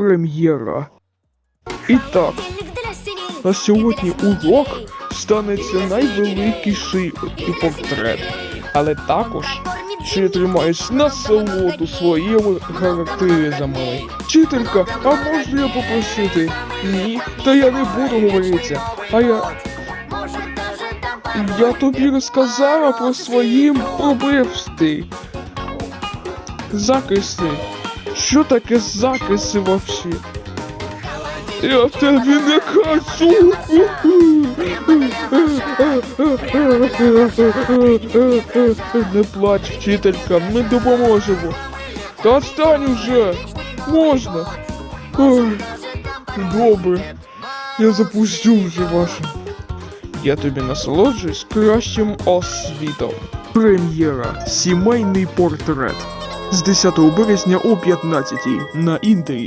Прем'єра. І так, на сьогодні урок станеться найвеликіший портрет. Але також вчитель має насолоду своїми характеризами. Вчителька, а можна я попросити? Ні, та я не буду говорити. А я. Я тобі розказала про свої пробивсти. Закиси. Що таке закиси вообще? Я тобі не кажу. Не плач, вчителька, ми допоможемо. Та отстань уже. Можна. Добре. Я запущу вже вашу. Я тобі насолоджуюсь кращим освітом. Прем'єра. Сімейний портрет. З 10 березня о 15 на інтері.